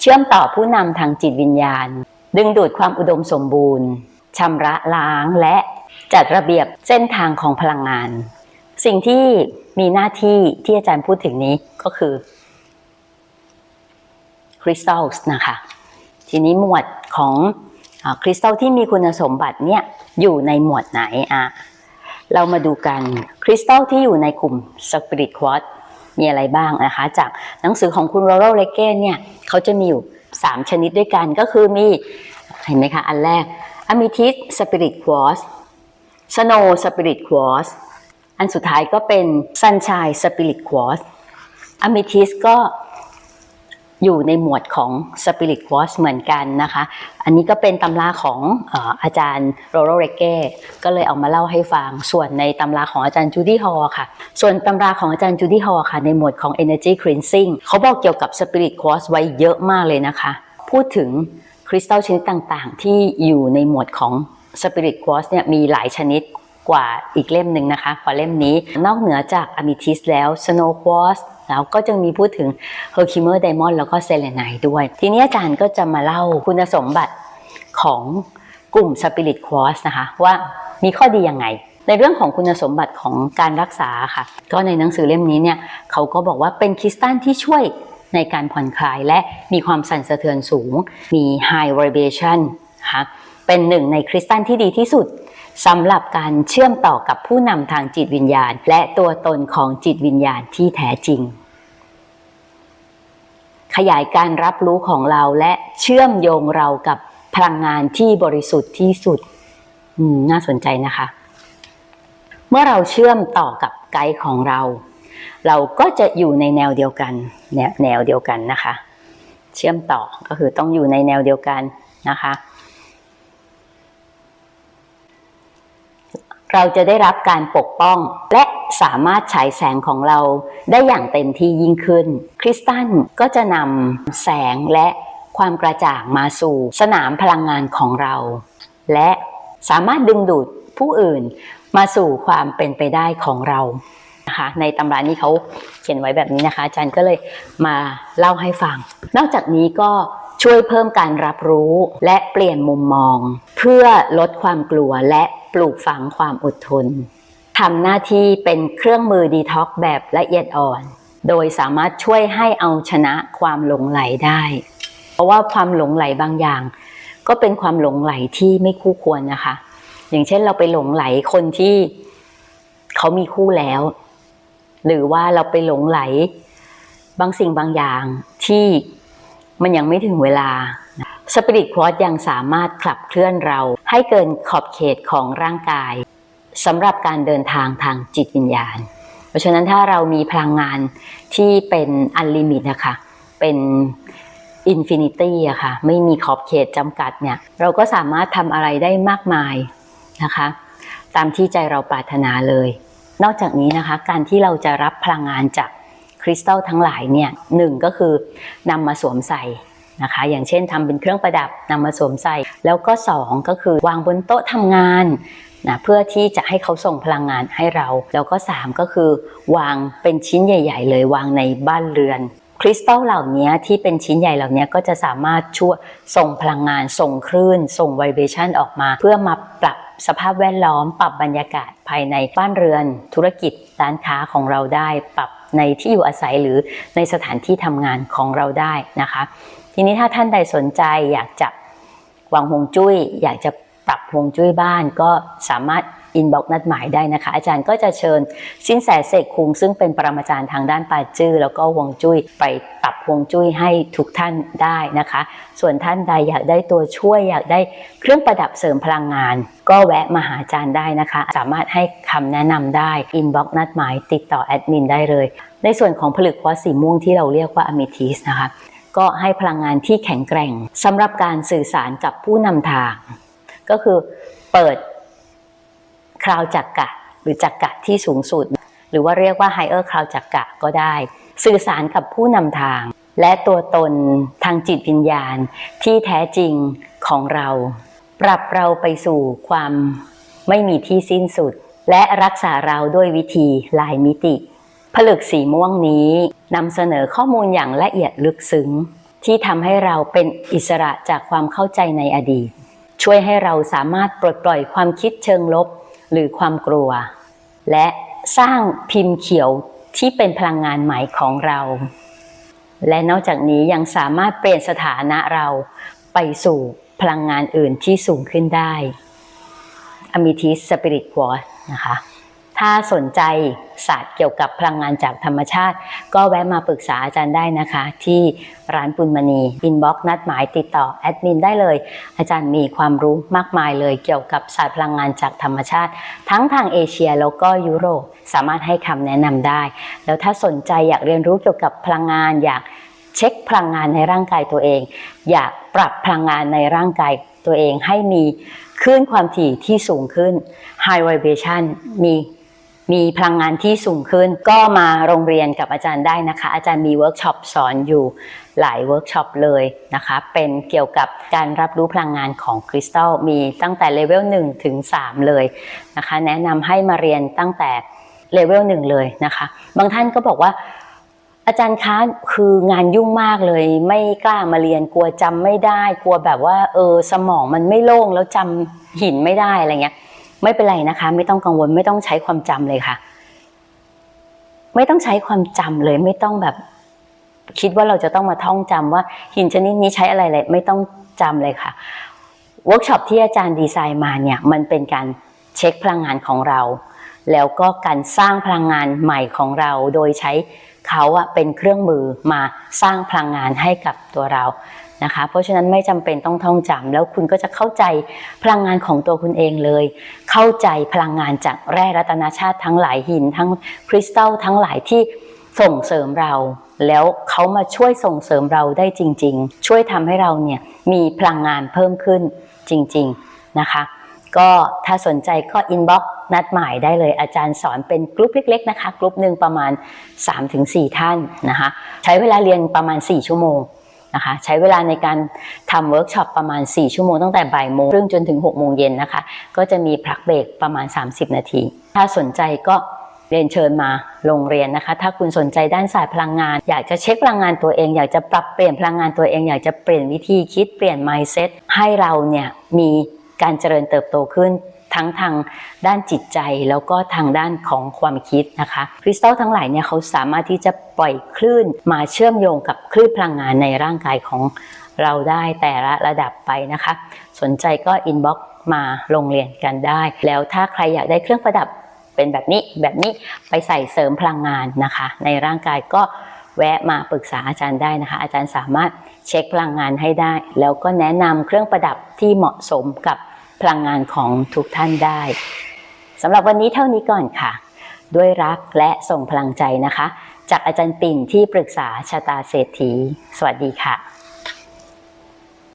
เชื่อมต่อผู้นำทางจิตวิญญาณ ดึงดูดความอุดมสมบูรณ์ชำระล้างและจัดระเบียบเส้นทางของพลังงาน สิ่งที่มีหน้าที่ที่อาจารย์พูดถึงนี้ก็คือคริสตัลนะคะ ทีนี้หมวดของคริสตัลที่มีคุณสมบัติเนี่ยอยู่ในหมวดไหนอะเรามาดูกันคริสตัลที่อยู่ในกลุ่มสปิริตควอต มีอะไรบ้างนะคะ จากหนังสือของคุณโรโรเลเกนเนี่ยเขาจะมีอยู่ 3 ชนิดด้วยกันก็คือมี เห็นไหมคะ อันแรกอะมิทิสสปิริตควอสสโนสปิริตควอสอันสุดท้ายก็เป็นซันชายสปิริตควอสอะมิทิสก็ อยู่ในหมวดของ Spirit Quartz เหมือนกันนะคะ อันนี้ก็เป็นตำราของอาจารย์โรโรเรเก้ก็เลยเอามาเล่าให้ฟัง ส่วนในตำราของอาจารย์จูดี้ฮอลค่ะ ส่วนตำราของอาจารย์จูดี้ฮอลค่ะ ในหมวดของ Energy Cleansing เขาบอกเกี่ยวกับ Spirit Quartz ไว้เยอะมากเลยนะคะ พูดถึงคริสตัลชนิดต่างๆ ที่อยู่ในหมวดของ Spirit Quartz เนี่ยมีหลายชนิดกว่าอีกเล่มหนึ่งนะคะ กว่าเล่มนี้ นอกเหนือจากอะมิทิสแล้ว Snow Quartz แล้วก็จะมีพูดถึง h e r k i m e r Diamond แล้วก็ s e l e n i t e ด้วย ทีนี้อาจารย์ก็จะมาเล่าคุณสมบัติของกลุ่ม Spirit Quartz นะคะ ว่ามีข้อดียังไง ในเรื่องของคุณสมบัติของการรักษาค่ะ ก็ในหนังสือเล่มนี้เนี่ยเขาก็บอกว่าเป็นคริสตัลที่ช่วยในการผ่อนคลายและมีความสั่นสะเทือนสูง มี high vibration ค่ะเป็นหนึ่งในคริสตัลที่ดีที่สุด สำหรับการเชื่อมต่อกับผู้นำทางจิตวิญญาณ และตัวตนของจิตวิญญาณที่แท้จริง ขยายการรับรู้ของเราและเชื่อมโยงเรากับพลังงานที่บริสุทธิ์ที่สุดน่าสนใจนะคะ เมื่อเราเชื่อมต่อกับไกด์ของเรา เราก็จะอยู่ในแนวเดียวกันแนวเดียวกันนะคะ เชื่อมต่อก็คือต้องอยู่ในแนวเดียวกันนะคะ เราจะได้รับการปกป้อง และสามารถฉายแสงของเราได้อย่างเต็มที่ยิ่งขึ้น คริสตัลก็จะนำแสงและความกระจ่างมาสู่สนามพลังงานของเรา และสามารถดึงดูดผู้อื่นมาสู่ความเป็นไปได้ของเรานะคะในตำรานี้เขาเขียนไว้แบบนี้นะคะอาจารย์ก็เลยมาเล่าให้ฟัง นอกจากนี้ก็ ช่วยเพิ่มการรับรู้และเปลี่ยนมุมมอง เพื่อลดความกลัวและปลูกฝังความอดทนทำหน้าที่เป็นเครื่องมือดีท็อกแบบละเอียดอ่อน โดยสามารถช่วยให้เอาชนะความหลงไหลได้ เพราะว่าความหลงไหลบางอย่าง ก็เป็นความหลงไหลที่ไม่คู่ควรนะคะ อย่างเช่นเราไปหลงไหลคนที่เขามีคู่แล้ว หรือว่าเราไปหลงไหลบางสิ่งบางอย่างที่ มันยังไม่ถึงเวลาสปิริตควอตยังสามารถขับเคลื่อนเราให้เกินขอบเขตของร่างกายสำหรับการเดินทางทางจิตวิญญาณ เพราะฉะนั้นถ้าเรามีพลังงานที่เป็นอันลิมิตนะคะเป็นอินฟินิตี้อะค่ะไม่มีขอบเขตจำกัดเนี่ยเราก็สามารถทำอะไรได้มากมายนะคะ ตามที่ใจเราปรารถนาเลย นอกจากนี้นะคะการที่เราจะรับพลังงานจาก คริสตัลทั้งหลายเนี่ยหนึ่งก็คือนำมาสวมใส่นะคะอย่างเช่นทำเป็นเครื่องประดับนำมาสวมใส่ แล้วก็2ก็คือวางบนโต๊ะทำงานนะเพื่อที่จะให้เขาส่งพลังงานให้เรา แล้วก็3ก็คือ วางเป็นชิ้นใหญ่ ๆ เลยวางในบ้านเรือนคริสตัลเหล่านี้ที่เป็นชิ้นใหญ่เหล่านี้ก็จะสามารถช่วยส่งพลังงาน ส่งคลื่น ส่งไวเบชันออกมา เพื่อมาปรับสภาพแวดล้อม ปรับบรรยากาศภายในบ้านเรือน ธุรกิจร้านค้าของเราได้ปรับ ในที่อยู่อาศัยหรือในสถานที่ทำงานของเราได้นะคะ ทีนี้ถ้าท่านใดสนใจอยากจะวางฮวงจุ้ย อยากจะปรับฮวงจุ้ยบ้านก็สามารถ อินบ็อกนัดหมายได้นะคะ อาจารย์ก็จะเชิญสินแสเสกคุงซึ่งเป็นปรมาจารย์ทางด้านปาจื้อแล้วก็วงจุ้ยไปปรับวงจุ้ยให้ทุกท่านได้นะคะ ส่วนท่านใดอยากได้ตัวช่วยอยากได้เครื่องประดับเสริมพลังงาน ก็แวะมาหาอาจารย์ได้นะคะ สามารถให้คำแนะนำได้อินบ็อกนัดหมายติดต่อแอดมินได้เลย ในส่วนของผลึกควอสีม่วงที่เราเรียกว่าอะมิทิสนะคะก็ให้พลังงานที่แข็งแกร่งสำหรับการสื่อสารกับผู้นำทาง ก็คือเปิด ราวจักกะ หรือจักกะที่สูงสุด หรือว่าเรียกว่าไฮเออร์คราวจักกะก็ได้ สื่อสารกับผู้นำทาง และตัวตนทางจิตวิญญาณที่แท้จริงของเรา ปรับเราไปสู่ความไม่มีที่สิ้นสุด และรักษาเราด้วยวิธีลายมิติผลึกสีม่วงนี้นำเสนอข้อมูลอย่างละเอียดลึกซึ้ง ที่ทำให้เราเป็นอิสระจากความเข้าใจในอดีต ช่วยให้เราสามารถปลดปล่อยความคิดเชิงลบ หรือความกลัว และสร้างพิมพ์เขียวที่เป็นพลังงานใหม่ของเรา และนอกจากนี้ยังสามารถเปลี่ยนสถานะเราไปสู่พลังงานอื่นที่สูงขึ้นได้ อมิทิสสปิริตควอนะคะ ถ้าสนใจศาสตร์เกี่ยวกับพลังงานจากธรรมชาติ ก็แวะมาปรึกษาอาจารย์ได้นะคะ ที่ร้านปุณมณีอินบ็อกนัดหมายติดต่อแอดมินได้เลย อาจารย์มีความรู้มากมายเลยเกี่ยวกับศาสตร์พลังงานจากธรรมชาติ ทั้งทางเอเชียแล้วก็ยุโรปสามารถให้คำแนะนำได้ แล้วถ้าสนใจอยากเรียนรู้เกี่ยวกับพลังงานอยากเช็คพลังงานในร่างกายตัวเอง อยากปรับพลังงานในร่างกายตัวเองให้มีคลื่นความถี่ที่สูงขึ้น High Vibration มี มีพลังงานที่สูงขึ้น ก็มาโรงเรียนกับอาจารย์ได้นะคะ อาจารย์มีเวิร์กช็อปสอนอยู่หลายเวิร์กช็อปเลยนะคะ เป็นเกี่ยวกับการรับรู้พลังงานของคริสตัลมีตั้งแต่เลเวล1ถึง3 เลยนะคะ แนะนำให้มาเรียนตั้งแต่เลเวล1เลยนะคะ บางท่านก็บอกว่าอาจารย์คะคืองานยุ่งมากเลย ไม่กล้ามาเรียนกลัวจำไม่ได้ กลัวแบบว่าเออสมองมันไม่โล่งแล้วจำหินไม่ได้อะไรเงี้ย ไม่เป็นไรนะคะ ไม่ต้องกังวลไม่ต้องใช้ความจำเลยค่ะ ไม่ต้องใช้ความจำเลยไม่ต้องแบบ คิดว่าเราจะต้องมาท่องจำว่า หินชนิดนี้ใช้อะไรเลยไม่ต้องจำเลยค่ะเวิร์กช็อปที่อาจารย์ดีไซน์มาเนี่ยมันเป็นการเช็คพลังงานของเรา แล้วก็การสร้างพลังงานใหม่ของเรา โดยใช้เขาอะเป็นเครื่องมือมาสร้างพลังงานให้กับตัวเรา นะคะ เพราะฉะนั้นไม่จำเป็นต้องท่องจำแล้วคุณก็จะเข้าใจพลังงานของตัวคุณเองเลย เข้าใจพลังงานจากแร่รัตนชาติทั้งหลายหิน ทั้งคริสตัลทั้งหลายที่ส่งเสริมเรา แล้วเขามาช่วยส่งเสริมเราได้จริง ๆ ช่วยทำให้เราเนี่ยมีพลังงานเพิ่มขึ้นจริง ๆนะคะ ก็ถ้าสนใจก็อินบ็อกนัดหมายได้เลยอาจารย์สอนเป็นกลุ่มเล็ก ๆ นะคะ กลุ่มหนึ่งประมาณ 3-4 ท่านนะคะ ใช้เวลาเรียนประมาณ 4 ชั่วโมง นะคะใช้เวลาในการทำเวิร์กช็อปประมาณ 4 ชั่วโมงตั้งแต่บ่ายโมงครึ่งจนถึง 6 โมงเย็นนะคะ ก็จะมีพักเบรกประมาณ 30 นาที ถ้าสนใจก็เรียนเชิญมาโรงเรียนนะคะ ถ้าคุณสนใจด้านศาสตร์พลังงาน อยากจะเช็คพลังงานตัวเอง อยากจะปรับเปลี่ยนพลังงานตัวเอง อยากจะเปลี่ยนวิธีคิดเปลี่ยน mindset ให้เราเนี่ยมีการเจริญเติบโตขึ้น ทั้งทางด้านจิตใจแล้วก็ทางด้านของความคิดนะคะคริสตัลทั้งหลายเนี่ยเขาสามารถที่จะปล่อยคลื่นมาเชื่อมโยงกับคลื่นพลังงานในร่างกายของเราได้แต่ละระดับไปนะคะ สนใจก็อินบ็อกมาโรงเรียนกันได้ แล้วถ้าใครอยากได้เครื่องประดับเป็นแบบนี้แบบนี้ไปใส่เสริมพลังงานนะคะ ในร่างกายก็แวะมาปรึกษาอาจารย์ได้นะคะ อาจารย์สามารถเช็คพลังงานให้ได้ แล้วก็แนะนำเครื่องประดับที่เหมาะสมกับ พลังงานของทุกท่านได้สำหรับวันนี้เท่านี้ก่อนค่ะ ด้วยรักและส่งพลังใจนะคะ จากอาจารย์ปิ่นที่ปรึกษาชะตาเศรษฐี สวัสดีค่ะ